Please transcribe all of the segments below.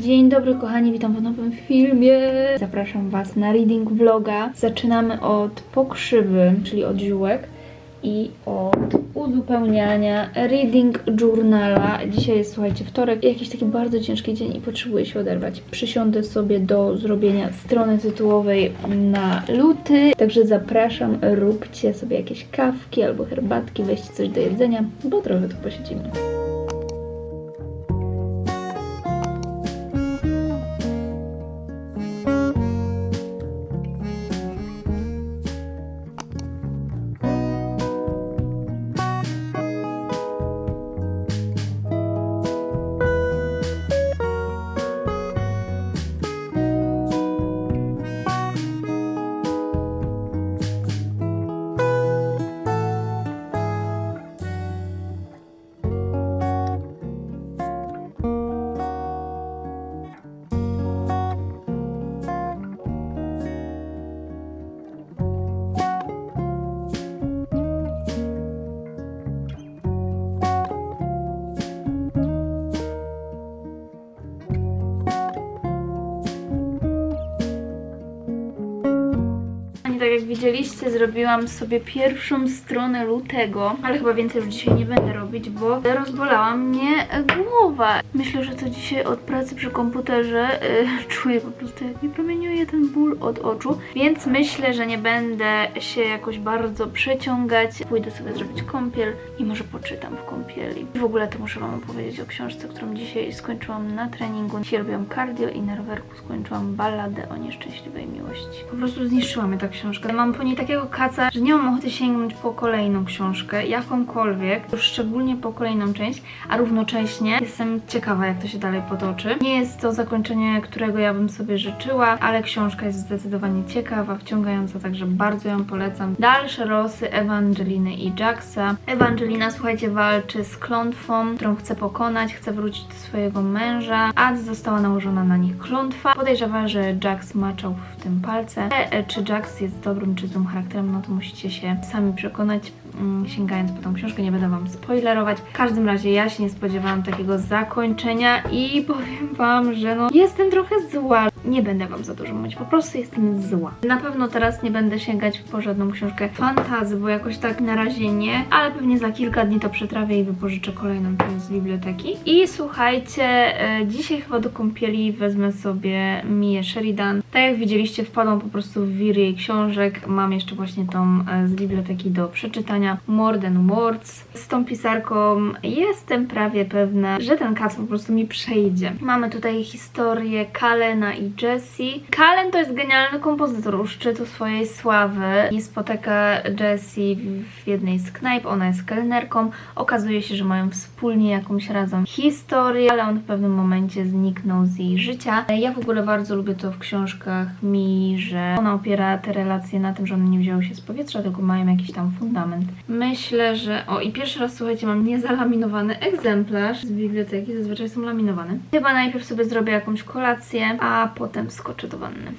Dzień dobry kochani, witam w nowym filmie. Zapraszam Was na reading vloga. Zaczynamy od pokrzywy, czyli od ziółek i od uzupełniania reading journala. Dzisiaj jest, słuchajcie, wtorek, jakiś taki bardzo ciężki dzień i potrzebuję się oderwać. Przysiądę sobie do zrobienia strony tytułowej na luty, także zapraszam, róbcie sobie jakieś kawki albo herbatki, weźcie coś do jedzenia, bo trochę tu posiedzimy. Widzieliście, zrobiłam sobie pierwszą stronę lutego, ale chyba więcej już dzisiaj nie będę robić, bo rozbolała mnie głowa. Myślę, że to dzisiaj od pracy przy komputerze y, czuję po prostu jak mi promieniuje ten ból od oczu, więc myślę, że nie będę się jakoś bardzo przeciągać. Pójdę sobie zrobić kąpiel i może poczytam w kąpieli. W ogóle to muszę Wam opowiedzieć o książce, którą dzisiaj skończyłam na treningu. Dzisiaj robiłam cardio i na rowerku skończyłam balladę o nieszczęśliwej miłości. Po prostu zniszczyła mnie ta książka. Mam po niej takiego kaca, że nie mam ochoty sięgnąć po kolejną książkę, jakąkolwiek, już szczególnie po kolejną część, a równocześnie jestem ciekawa, jak to się dalej potoczy. Nie jest to zakończenie, którego ja bym sobie życzyła, ale książka jest zdecydowanie ciekawa, wciągająca, także bardzo ją polecam. Dalsze losy Ewangeliny i Jacksa. Ewangelina, słuchajcie, walczy z klątwą, którą chce pokonać, chce wrócić do swojego męża, a została nałożona na nich klątwa. Podejrzewa, że Jax maczał w tym palce. E, czy Jax jest dobrym czy złym charakterem, no to musicie się sami przekonać, sięgając po tą książkę. Nie będę Wam spoilerować. W każdym razie ja się nie spodziewałam takiego zakończenia i powiem Wam, że no jestem trochę zła. Nie będę Wam za dużo mówić, po prostu jestem zła. Na pewno teraz nie będę sięgać po żadną książkę fantazy, bo jakoś tak na razie nie, ale pewnie za kilka dni to przetrawię i wypożyczę kolejną z biblioteki. I słuchajcie, e, dzisiaj chyba do kąpieli wezmę sobie Mię Sheridan. Tak jak widzieliście, wpadłam po prostu w wir jej książek. Mam jeszcze właśnie tą e, z biblioteki do przeczytania More Than Words. Z tą pisarką jestem prawie pewna, że ten kac po prostu mi przejdzie. Mamy tutaj historię Kalena i Jessie. Kalen to jest genialny kompozytor u szczytu swojej sławy i spotyka Jessie w jednej z knajp. Ona jest kelnerką. Okazuje się, że mają wspólnie jakąś razem historię, ale on w pewnym momencie zniknął z jej życia. Ja w ogóle bardzo lubię to w książkach mi, że ona opiera te relacje na tym, że one nie wzięły się z powietrza, tylko mają jakiś tam fundament. Myślę, że... O, i pierwszy raz, słuchajcie, mam niezalaminowany egzemplarz z biblioteki, zazwyczaj są laminowane. Chyba najpierw sobie zrobię jakąś kolację, a potem skoczę do wanny.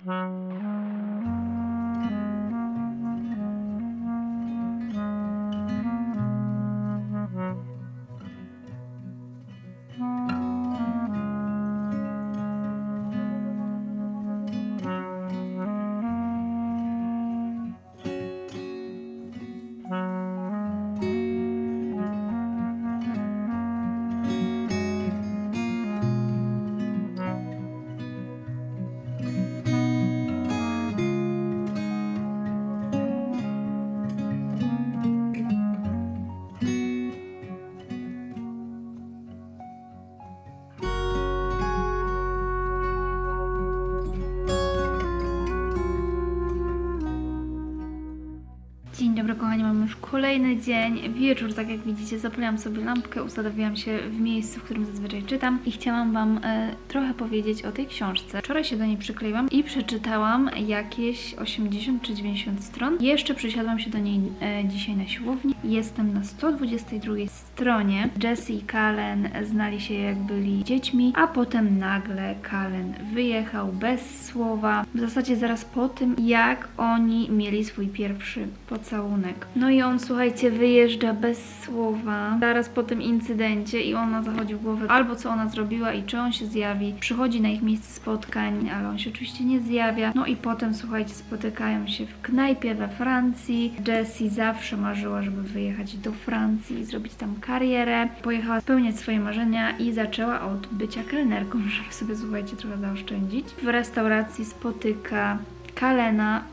Dzień dobry kochani, mamy już kolejny dzień, wieczór, tak jak widzicie, zapaliłam sobie lampkę, ustawiłam się w miejscu, w którym zazwyczaj czytam i chciałam Wam e, trochę powiedzieć o tej książce. Wczoraj się do niej przykleiłam i przeczytałam jakieś 80 czy 90 stron. Jeszcze przysiadłam się do niej e, dzisiaj na siłowni. Jestem na 122 stronie. Jessie i Kalen znali się jak byli dziećmi, a potem nagle Kalen wyjechał bez słowa. W zasadzie zaraz po tym, jak oni mieli swój pierwszy pocałunek. No i on, słuchajcie, wyjeżdża bez słowa. Zaraz po tym incydencie i ona zachodzi w głowę albo co ona zrobiła i czy on się zjawi. Przychodzi na ich miejsce spotkań, ale on się oczywiście nie zjawia. No i potem, słuchajcie, spotykają się w knajpie we Francji. Jessie zawsze marzyła, żeby wyjechać do Francji i zrobić tam karierę. Pojechała spełniać swoje marzenia i zaczęła od bycia kelnerką, żeby sobie, słuchajcie, trochę zaoszczędzić. W restauracji spotyka Kalena,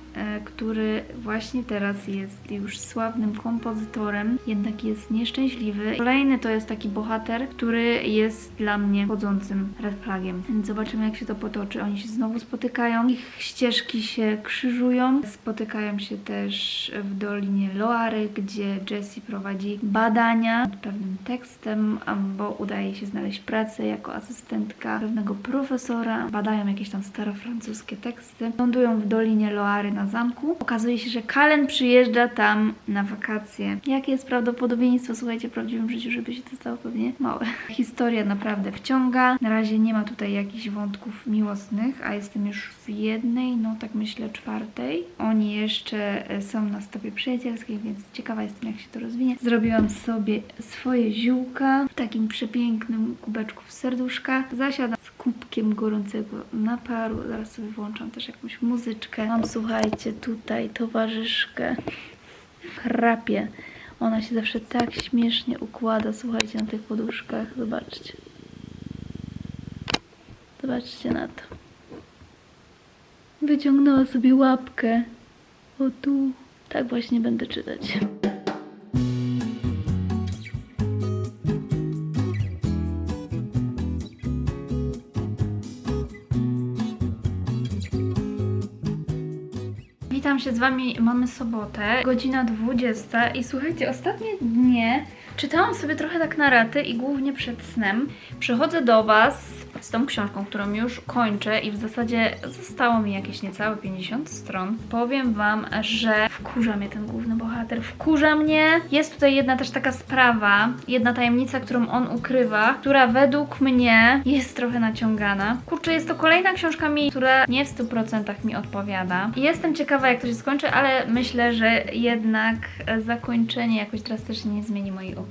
który właśnie teraz jest już sławnym kompozytorem, jednak jest nieszczęśliwy. Kolejny to jest taki bohater, który jest dla mnie chodzącym red flagiem. Więc zobaczymy jak się to potoczy. Oni się znowu spotykają, ich ścieżki się krzyżują. Spotykają się też w Dolinie Loary, gdzie Jessie prowadzi badania nad pewnym tekstem, bo udaje się znaleźć pracę jako asystentka pewnego profesora. Badają jakieś tam starofrancuskie teksty. Lądują w Dolinie Loary na zamku. Okazuje się, że Kalen przyjeżdża tam na wakacje. Jakie jest prawdopodobieństwo, słuchajcie, w prawdziwym życiu, żeby się to stało pewnie małe. Historia naprawdę wciąga. Na razie nie ma tutaj jakichś wątków miłosnych, a jestem już w jednej, no tak myślę, czwartej. Oni jeszcze e, są na stopie przyjacielskiej, więc ciekawa jestem, jak się to rozwinie. Zrobiłam sobie swoje ziółka w takim przepięknym kubeczku w serduszka. Zasiadam z kubkiem gorącego naparu. Zaraz sobie włączam też jakąś muzyczkę. Mam, słuchajcie, tutaj towarzyszkę. Chrapie. Ona się zawsze tak śmiesznie układa, słuchajcie, na tych poduszkach. Zobaczcie. Zobaczcie na to. Wyciągnęła sobie łapkę. O tu. Tak właśnie będę czytać. Witam się z Wami, mamy sobotę, godzina 20 i słuchajcie, ostatnie dnie czytałam sobie trochę tak na raty i głównie przed snem. Przychodzę do Was z tą książką, którą już kończę i w zasadzie zostało mi jakieś niecałe 50 stron. Powiem Wam, że wkurza mnie ten główny bohater, wkurza mnie. Jest tutaj jedna też taka sprawa, jedna tajemnica, którą on ukrywa, która według mnie jest trochę naciągana. Kurczę, jest to kolejna książka mi, która nie w 100% mi odpowiada. Jestem ciekawa, jak to się skończy, ale myślę, że jednak zakończenie jakoś drastycznie nie zmieni mojej opinii.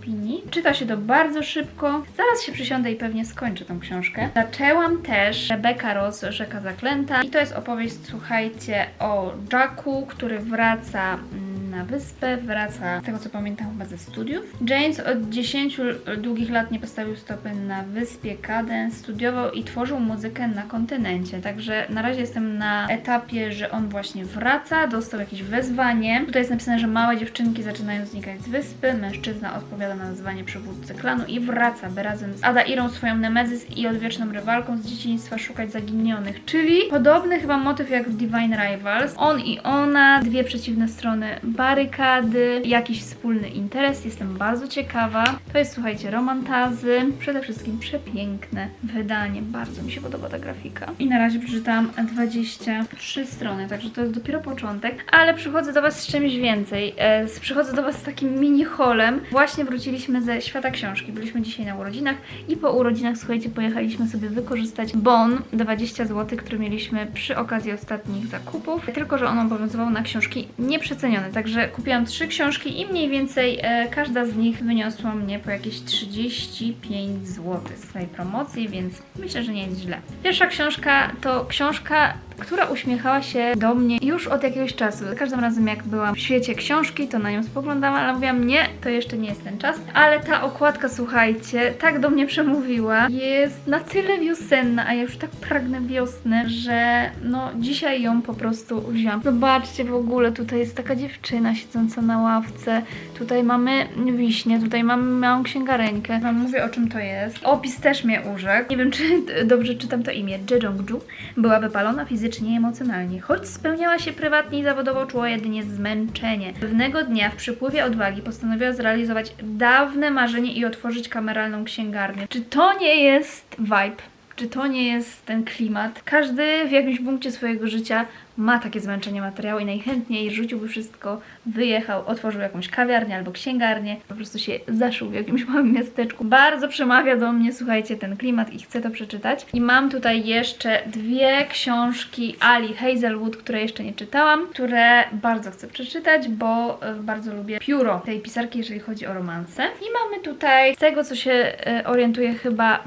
Czyta się to bardzo szybko. Zaraz się przysiądę i pewnie skończę tą książkę. Zaczęłam też Rebecca Ross, Rzeka Zaklęta. I to jest opowieść, słuchajcie, o Jacku, który wraca mm, na wyspę, wraca, z tego co pamiętam, chyba ze studiów. James od 10 długich lat nie postawił stopy na wyspie Caden, studiował i tworzył muzykę na kontynencie. Także na razie jestem na etapie, że on właśnie wraca, dostał jakieś wezwanie. Tutaj jest napisane, że małe dziewczynki zaczynają znikać z wyspy, mężczyzna odpowiada na wezwanie przywódcy klanu i wraca, by razem z Adairą, swoją Nemezis i odwieczną rywalką z dzieciństwa szukać zaginionych. Czyli podobny chyba motyw jak w Divine Rivals. On i ona, dwie przeciwne strony barykady, jakiś wspólny interes. Jestem bardzo ciekawa. To jest, słuchajcie, romantazy. Przede wszystkim przepiękne wydanie. Bardzo mi się podoba ta grafika. I na razie przeczytałam 23 strony, także to jest dopiero początek. Ale przychodzę do Was z czymś więcej. E, przychodzę do Was z takim mini holem. Właśnie wróciliśmy ze świata książki. Byliśmy dzisiaj na urodzinach i po urodzinach, słuchajcie, pojechaliśmy sobie wykorzystać bon 20 zł, który mieliśmy przy okazji ostatnich zakupów. Tylko, że on obowiązywał na książki nieprzecenione. Także kupiłam trzy książki i mniej więcej e, każda z nich wyniosła mnie po jakieś 35 zł z tej promocji, więc myślę, że nie jest źle. Pierwsza książka to książka która uśmiechała się do mnie już od jakiegoś czasu. Za każdym razem jak byłam w świecie książki, to na nią spoglądałam, ale mówiłam nie, to jeszcze nie jest ten czas. Ale ta okładka, słuchajcie, tak do mnie przemówiła. Jest na tyle wiosenna, a ja już tak pragnę wiosny, że no dzisiaj ją po prostu wziąłam. Zobaczcie w ogóle, tutaj jest taka dziewczyna siedząca na ławce. Tutaj mamy wiśnie, tutaj mamy małą księgareńkę. Wam mówię o czym to jest. Opis też mnie urzekł. Nie wiem, czy dobrze czytam to imię. Jejongju była wypalona fizycznie i emocjonalnie. Choć spełniała się prywatnie i zawodowo, czuła jedynie zmęczenie. Pewnego dnia w przypływie odwagi postanowiła zrealizować dawne marzenie i otworzyć kameralną księgarnię. Czy to nie jest vibe? Czy to nie jest ten klimat? Każdy w jakimś punkcie swojego życia ma takie zmęczenie materiału i najchętniej rzuciłby wszystko, wyjechał, otworzył jakąś kawiarnię albo księgarnię, po prostu się zaszył w jakimś małym miasteczku. Bardzo przemawia do mnie, słuchajcie, ten klimat i chcę to przeczytać. I mam tutaj jeszcze dwie książki Ali Hazelwood, które jeszcze nie czytałam, które bardzo chcę przeczytać, bo e, bardzo lubię pióro tej pisarki, jeżeli chodzi o romanse. I mamy tutaj z tego, co się e, orientuję, chyba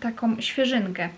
taką świeżynkę.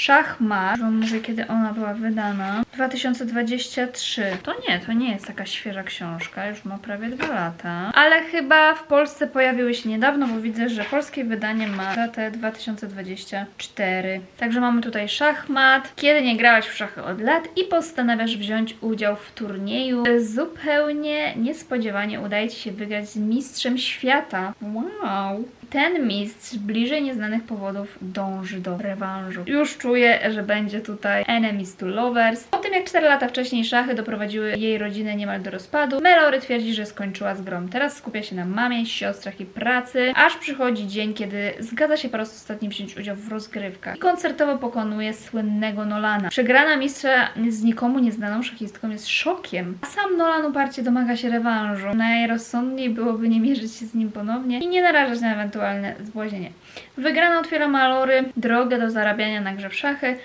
Szachmat, mówię kiedy ona była wydana. 2023. To nie, to nie jest taka świeża książka, już ma prawie dwa lata. Ale chyba w Polsce pojawiły się niedawno, bo widzę, że polskie wydanie ma datę 2024. Także mamy tutaj szachmat. Kiedy nie grałaś w szachy od lat i postanawiasz wziąć udział w turnieju, zupełnie niespodziewanie udaje Ci się wygrać z mistrzem świata. Wow! Ten mistrz bliżej nieznanych powodów dąży do rewanżu. Już czuję, że będzie tutaj enemies to lovers. Po tym jak 4 lata wcześniej szachy doprowadziły jej rodzinę niemal do rozpadu, Melory twierdzi, że skończyła z grom. Teraz skupia się na mamie, siostrach i pracy, aż przychodzi dzień, kiedy zgadza się po raz ostatni wziąć udział w rozgrywkach. I koncertowo pokonuje słynnego Nolana. Przegrana mistrza z nikomu nieznaną szachistką jest szokiem, a sam Nolan uparcie domaga się rewanżu. Najrozsądniej byłoby nie mierzyć się z nim ponownie i nie narażać na ewentualne zbłaźnienie. Wygrana otwiera Malory drogę do zarabiania na grze w szachy,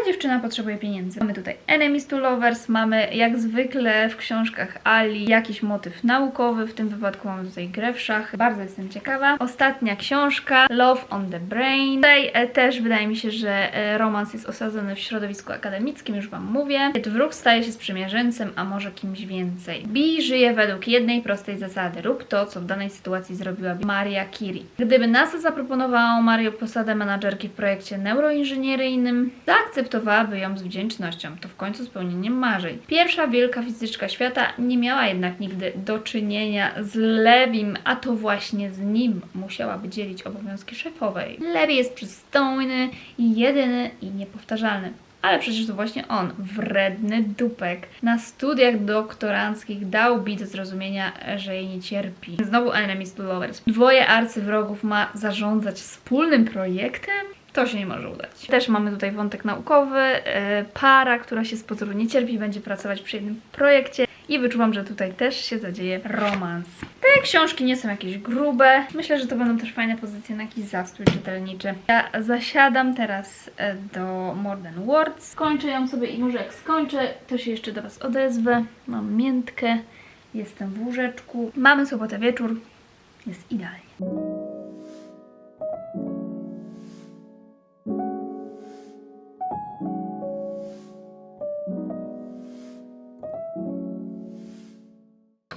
a dziewczyna potrzebuje pieniędzy. Mamy tutaj Enemies to Lovers, mamy jak zwykle w książkach Ali jakiś motyw naukowy, w tym wypadku mamy tutaj grę w szachy. Bardzo jestem ciekawa. Ostatnia książka, Love on the Brain. Tutaj e, też wydaje mi się, że e, romans jest osadzony w środowisku akademickim, już Wam mówię. Wróg staje się sprzymierzeńcem, a może kimś więcej. Bi żyje według jednej prostej zasady. Rób to, co w danej sytuacji zrobiłaby Maria Curie. Gdyby NASA zaproponowało Mario posadę menadżerki w projekcie neuroinżynieryjnym, zaakceptowałaby ją z wdzięcznością. To w końcu spełnienie marzeń. Pierwsza wielka fizyczka świata nie miała jednak nigdy do czynienia z Lewim, a to właśnie z nim musiałaby dzielić obowiązki szefowej. Lewi jest przystojny, jedyny i niepowtarzalny. Ale przecież to właśnie on, wredny dupek, na studiach doktoranckich dał Bi do zrozumienia, że jej nie cierpi. Znowu enemies to lovers. Dwoje arcywrogów ma zarządzać wspólnym projektem? To się nie może udać. Też mamy tutaj wątek naukowy. e, Para, która się z pozoru nie cierpi, będzie pracować przy jednym projekcie. I wyczuwam, że tutaj też się zadzieje romans. Te książki nie są jakieś grube. Myślę, że to będą też fajne pozycje na jakiś zastój czytelniczy. Ja zasiadam teraz e, do Modern Words. Skończę ją sobie i może jak skończę, to się jeszcze do Was odezwę. Mam miętkę, jestem w łóżeczku. Mamy sobotę wieczór. Jest idealnie.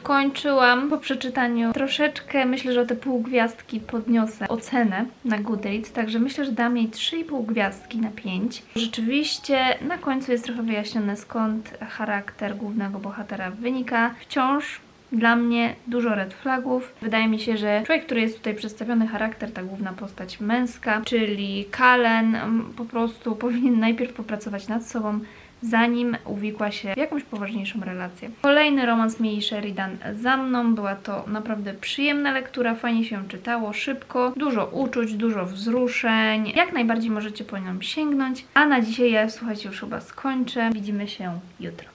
Kończyłam po przeczytaniu troszeczkę, myślę, że o te pół gwiazdki podniosę ocenę na Goodreads, także myślę, że dam jej 3,5 gwiazdki na 5. Rzeczywiście na końcu jest trochę wyjaśnione skąd charakter głównego bohatera wynika. Wciąż dla mnie dużo red flagów. Wydaje mi się, że człowiek, który jest tutaj przedstawiony, charakter, ta główna postać męska, czyli Kalen, mm, po prostu powinien najpierw popracować nad sobą, zanim uwikła się w jakąś poważniejszą relację. Kolejny romans Mii Sheridan za mną. Była to naprawdę przyjemna lektura, fajnie się czytało, szybko, dużo uczuć, dużo wzruszeń. Jak najbardziej możecie po nią sięgnąć. A na dzisiaj ja, słuchajcie, już chyba skończę. Widzimy się jutro.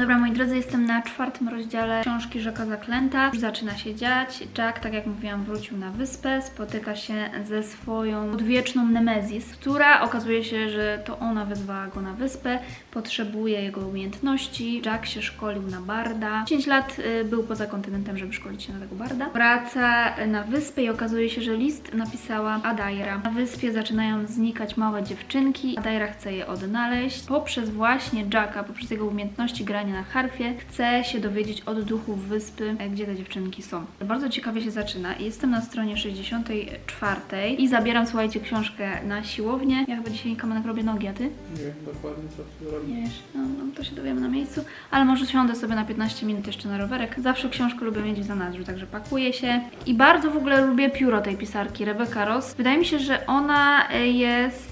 Dobra, moi drodzy, jestem na czwartym rozdziale książki Rzeka Zaklęta. Już zaczyna się dziać. Jack, tak jak mówiłam, wrócił na wyspę, spotyka się ze swoją odwieczną Nemezis, która okazuje się, że to ona wezwała go na wyspę, potrzebuje jego umiejętności. Jack się szkolił na barda. 10 lat y, był poza kontynentem, żeby szkolić się na tego barda. Wraca na wyspę i okazuje się, że list napisała Adaira. Na wyspie zaczynają znikać małe dziewczynki. Adaira chce je odnaleźć poprzez właśnie Jacka, poprzez jego umiejętności grania granie na harfie. Chcę się dowiedzieć od duchów wyspy, e, gdzie te dziewczynki są. Bardzo ciekawie się zaczyna. Jestem na stronie 64 i zabieram, słuchajcie, książkę na siłownię. Ja chyba dzisiaj kamenek robię nogi, a ty? Nie wiem dokładnie co ty robisz. Nie wiesz, no, no to się dowiemy na miejscu, ale może siądę sobie na 15 minut jeszcze na rowerek. Zawsze książkę lubię mieć w zanadrzu, także pakuję się. I bardzo w ogóle lubię pióro tej pisarki, Rebecca Ross. Wydaje mi się, że ona e, jest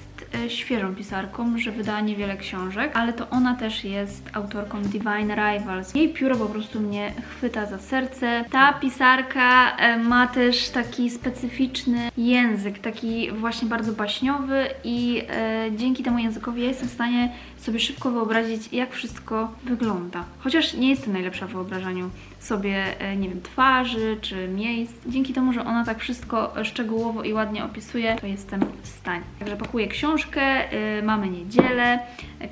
świeżą pisarką, że wydała niewiele książek, ale to ona też jest autorką Divine Rivals. Jej pióro po prostu mnie chwyta za serce. Ta pisarka e, ma też taki specyficzny język, taki właśnie bardzo baśniowy i e, dzięki temu językowi ja jestem w stanie sobie szybko wyobrazić, jak wszystko wygląda. Chociaż nie jestem najlepsza w wyobrażaniu sobie, e, nie wiem, twarzy czy miejsc. Dzięki temu, że ona tak wszystko szczegółowo i ładnie opisuje, to jestem w stanie. Także pakuję książkę, e, mamy niedzielę,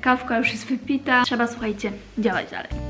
kawka już jest wypita. Trzeba, słuchajcie, działać dalej.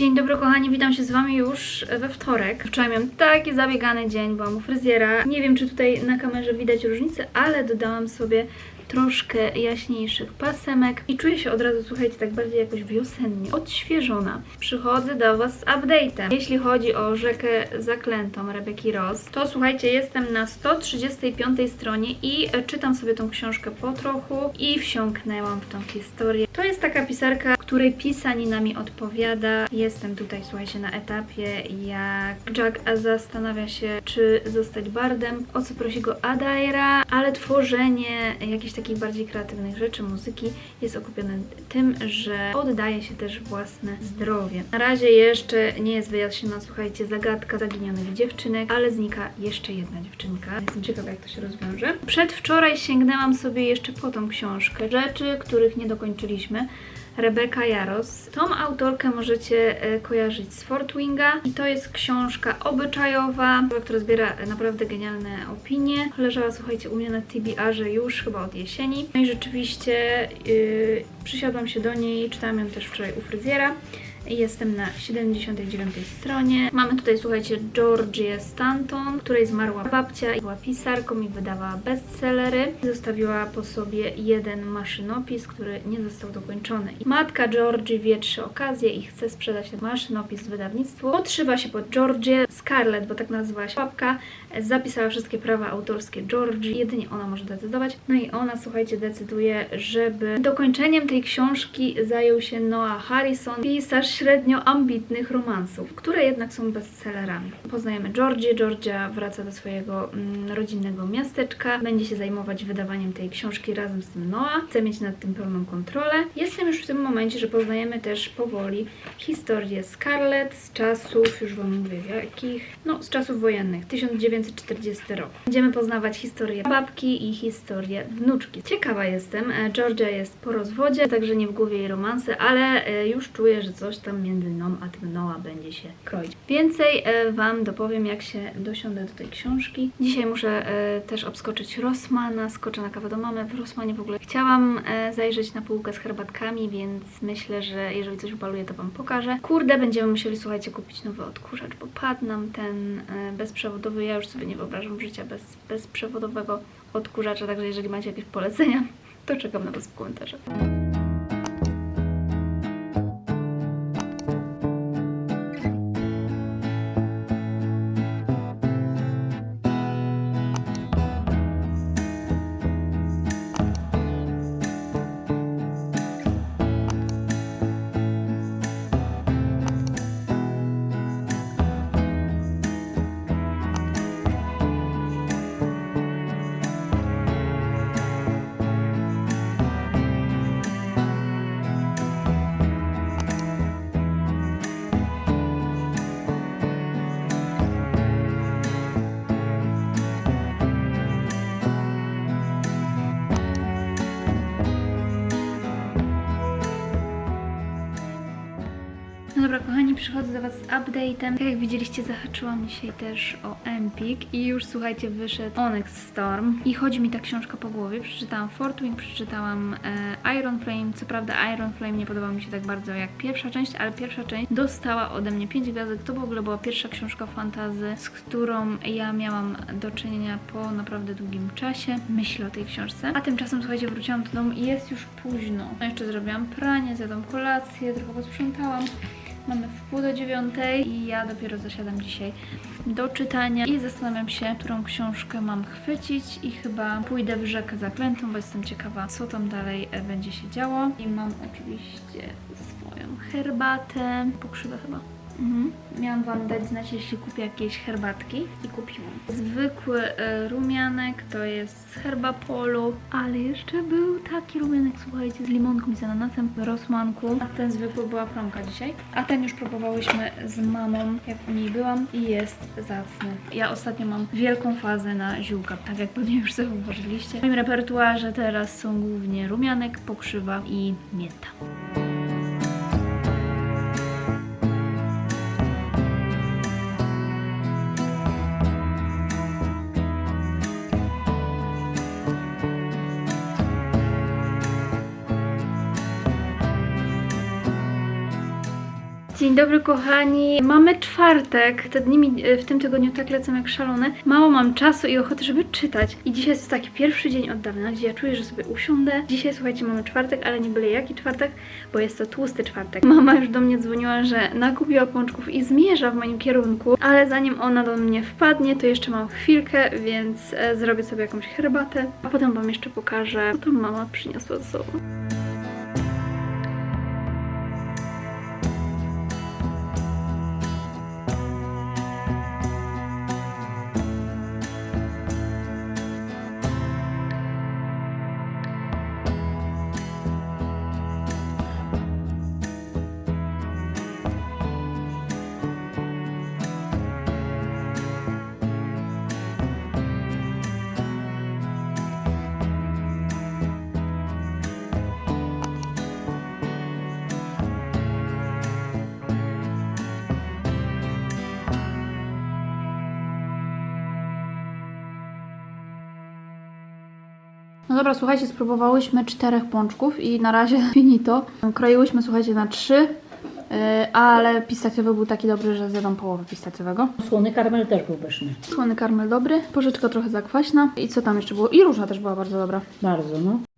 Dzień dobry kochani, witam się z Wami już we wtorek. Wczoraj miałam taki zabiegany dzień, byłam u fryzjera. Nie wiem, czy tutaj na kamerze widać różnicę, ale dodałam sobie troszkę jaśniejszych pasemek i czuję się od razu, słuchajcie, tak bardziej jakoś wiosennie, odświeżona. Przychodzę do Was z update'em. Jeśli chodzi o rzekę zaklętą Rebeki Ross, to słuchajcie, jestem na 135 stronie i e, czytam sobie tą książkę po trochu i wsiąknęłam w tą historię. To jest taka pisarka, której pisanina mi odpowiada. Jestem tutaj, słuchajcie, na etapie, jak Jack zastanawia się, czy zostać bardem, o co prosi go Adaira, ale tworzenie jakichś takich bardziej kreatywnych rzeczy, muzyki jest okupione tym, że oddaje się też własne zdrowie. Na razie jeszcze nie jest wyjaśniona, słuchajcie, zagadka zaginionych dziewczynek, ale znika jeszcze jedna dziewczynka. Jestem ciekawa, jak to się rozwiąże. Przedwczoraj sięgnęłam sobie jeszcze po tą książkę rzeczy, których nie dokończyliśmy. Rebeka Jaros. Tą autorkę możecie e, kojarzyć z Fortwinga i to jest książka obyczajowa, która zbiera e, naprawdę genialne opinie. Leżała, słuchajcie, u mnie na TBR-ze już chyba od jesieni. No i rzeczywiście yy, przysiadłam się do niej, czytałam ją też wczoraj u fryzjera. Jestem na 79 stronie. Mamy tutaj, słuchajcie, Georgię Stanton, której zmarła babcia była pisarką i wydawała bestsellery. Zostawiła po sobie jeden maszynopis, który nie został dokończony. Matka Georgie wie trzy okazje i chce sprzedać ten maszynopis wydawnictwu. Podszywa się pod Georgię. Scarlett, bo tak nazywała się babka, zapisała wszystkie prawa autorskie Georgie. Jedynie ona może decydować. No i ona, słuchajcie, decyduje, żeby dokończeniem tej książki zajął się Noah Harrison, pisarz średnio ambitnych romansów, które jednak są bestsellerami. Poznajemy Georgię. Georgia wraca do swojego mm, rodzinnego miasteczka. Będzie się zajmować wydawaniem tej książki razem z tym Noah. Chce mieć nad tym pełną kontrolę. Jestem już w tym momencie, że poznajemy też powoli historię Scarlett z czasów, już Wam mówię jakich, no z czasów wojennych, 1940 rok. Będziemy poznawać historię babki i historię wnuczki. Ciekawa jestem, e, Georgia jest po rozwodzie, także nie w głowie jej romanse, ale e, już czuję, że coś tam między mną a tym Noah będzie się kroić. Więcej e, Wam dopowiem, jak się dosiądę do tej książki. Dzisiaj muszę e, też obskoczyć Rossmana, skoczę na kawę do mamy. W Rossmanie w ogóle chciałam e, zajrzeć na półkę z herbatkami, więc myślę, że jeżeli coś upaluję, to Wam pokażę. Kurde, będziemy musieli, słuchajcie, kupić nowy odkurzacz, bo padł nam ten bezprzewodowy. Ja już sobie nie wyobrażam życia bez bezprzewodowego odkurzacza, także jeżeli macie jakieś polecenia, to czekam na Was w komentarzach. Kochani, przychodzę do Was z update'em. Tak jak widzieliście, zahaczyłam dzisiaj też o Empik i już słuchajcie, wyszedł Onyx Storm i chodzi mi ta książka po głowie. Przeczytałam Fortwing, przeczytałam e, Iron Flame. Co prawda Iron Flame nie podobał mi się tak bardzo jak pierwsza część, ale pierwsza część dostała ode mnie 5 gwiazdek. To w ogóle była pierwsza książka fantazy, z którą ja miałam do czynienia po naprawdę długim czasie. Myślę o tej książce. A tymczasem, słuchajcie, wróciłam do domu i jest już późno. No jeszcze zrobiłam pranie, zjadłam kolację, trochę posprzątałam. Mamy w pół do dziewiątej i ja dopiero zasiadam dzisiaj do czytania i zastanawiam się, którą książkę mam chwycić i chyba pójdę w rzekę zaklętą, bo jestem ciekawa, co tam dalej e, będzie się działo. I mam oczywiście swoją herbatę, pokrzywę chyba. Mhm. Miałam Wam dać znać, jeśli kupię jakieś herbatki i kupiłam. Zwykły e, rumianek to z herbapolu, ale jeszcze był taki rumianek, słuchajcie, z limonką i z ananasem w rosmanku. A ten zwykły była promka dzisiaj. A ten już próbowałyśmy z mamą, jak u niej byłam i jest zacny. Ja ostatnio mam wielką fazę na ziółka, tak jak pewnie już zauważyliście. W moim repertuarze teraz są głównie rumianek, pokrzywa i mięta. Dobry kochani, mamy czwartek, te dni mi e, w tym tygodniu tak lecą jak szalone. Mało mam czasu i ochoty, żeby czytać. I dzisiaj jest taki pierwszy dzień od dawna, gdzie ja czuję, że sobie usiądę. Dzisiaj słuchajcie, mamy czwartek, ale nie byle jaki czwartek, bo jest to tłusty czwartek. Mama już do mnie dzwoniła, że nakupiła pączków i zmierza w moim kierunku, ale zanim ona do mnie wpadnie, to jeszcze mam chwilkę, więc e, zrobię sobie jakąś herbatę, a potem wam jeszcze pokażę, co tam mama przyniosła ze sobą. No dobra, słuchajcie, spróbowałyśmy czterech pączków i na razie finito. Kroiłyśmy, słuchajcie, na trzy, yy, ale pistacjowy był taki dobry, że zjadam połowę pistacjowego. Słony karmel też był pyszny. Słony karmel dobry, porzeczka trochę zakwaśna. I co tam jeszcze było? I róża też była bardzo dobra. Bardzo, no.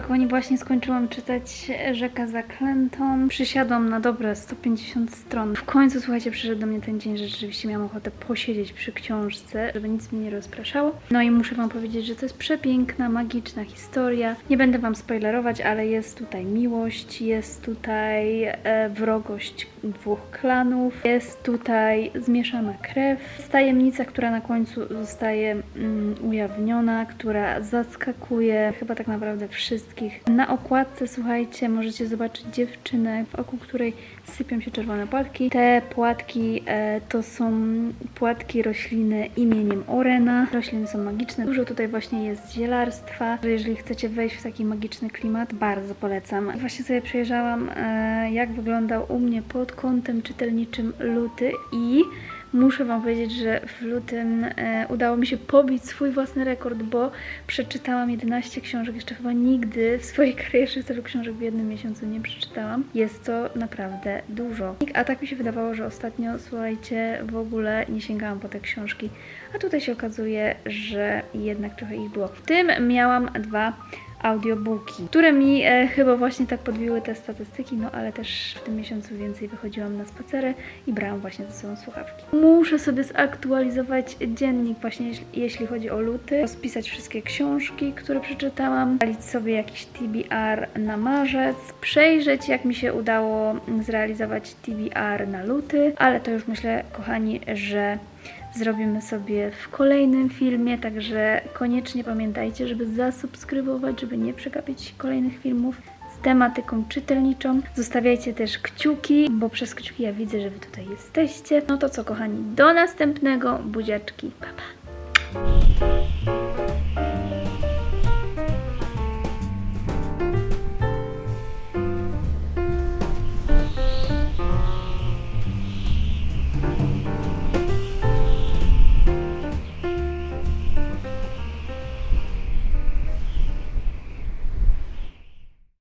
Kochani, właśnie skończyłam czytać Rzekę Zaklętą. Przysiadłam na dobre 150 stron. W końcu, słuchajcie, przyszedł do mnie ten dzień, że rzeczywiście miałam ochotę posiedzieć przy książce, żeby nic mnie nie rozpraszało. No i muszę Wam powiedzieć, że to jest przepiękna, magiczna historia. Nie będę Wam spoilerować, ale jest tutaj miłość, jest tutaj e, wrogość dwóch klanów, jest tutaj zmieszana krew, jest tajemnica, która na końcu zostaje mm, ujawniona, która zaskakuje chyba tak naprawdę wszystkich. Na okładce, słuchajcie, możecie zobaczyć dziewczynę, wokół której sypią się czerwone płatki. Te płatki e, to są płatki rośliny imieniem Orena. Rośliny są magiczne. Dużo tutaj właśnie jest zielarstwa. że Jeżeli chcecie wejść w taki magiczny klimat, bardzo polecam. Właśnie sobie przejrzałam, e, jak wyglądał u mnie pod kątem czytelniczym luty i Muszę Wam powiedzieć, że w lutym e, udało mi się pobić swój własny rekord, bo przeczytałam 11 książek. Jeszcze chyba nigdy w swojej karierze tylu książek w jednym miesiącu nie przeczytałam. Jest to naprawdę dużo. A tak mi się wydawało, że ostatnio, słuchajcie, w ogóle nie sięgałam po te książki. A tutaj się okazuje, że jednak trochę ich było. W tym miałam dwa audiobooki, które mi e, chyba właśnie tak podbiły te statystyki, no ale też w tym miesiącu więcej wychodziłam na spacery i brałam właśnie ze sobą słuchawki. Muszę sobie zaktualizować dziennik właśnie jeśli, chodzi o luty, rozpisać wszystkie książki, które przeczytałam, dalić sobie jakiś TBR na marzec, przejrzeć jak mi się udało zrealizować TBR na luty, ale to już myślę, kochani, że zrobimy sobie w kolejnym filmie, także koniecznie pamiętajcie, żeby zasubskrybować, żeby nie przegapić kolejnych filmów z tematyką czytelniczą. Zostawiajcie też kciuki, bo przez kciuki ja widzę, że wy tutaj jesteście. No to co kochani, do następnego, buziaczki, pa pa!